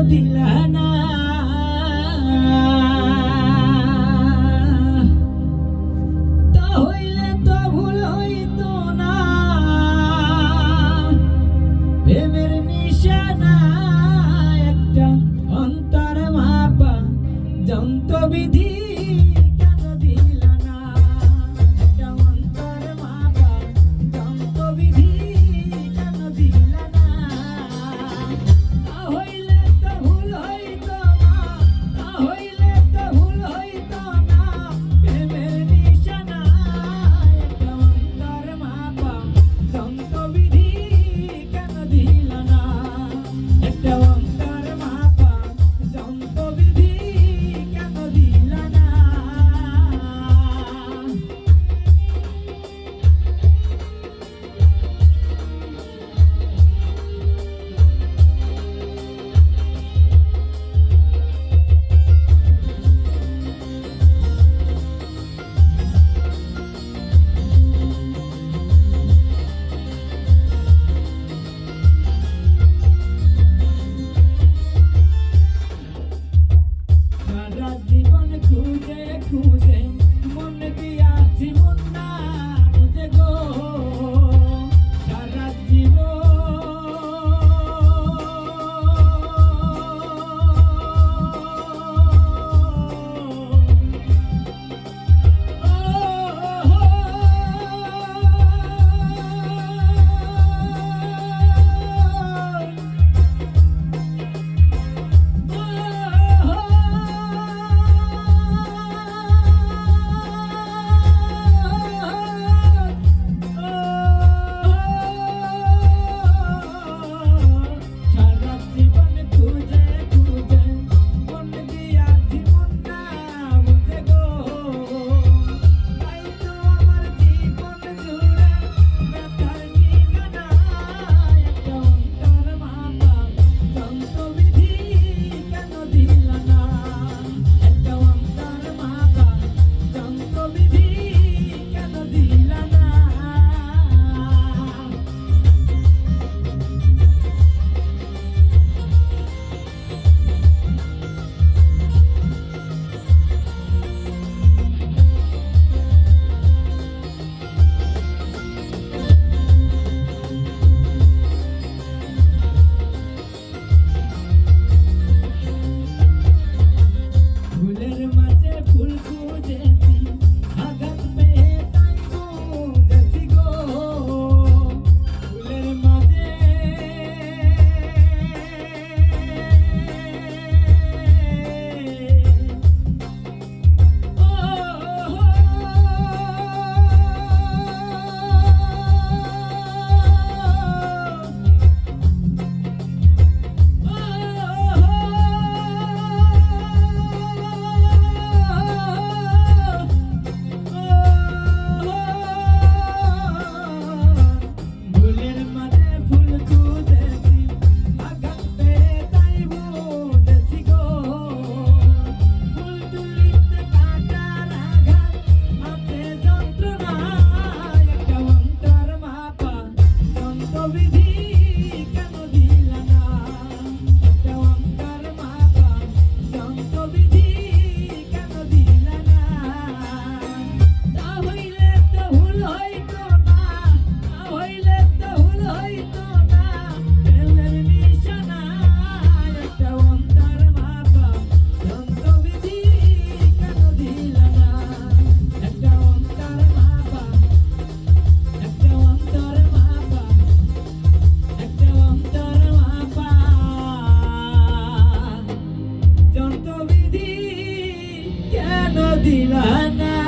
অন্তবিধি কেন দিলা না তাহলে তো ভুল হইতো না। প্রেমের নিশানা একটা অন্তর মাপা যন্তবিধি pull towards empty দিলানা।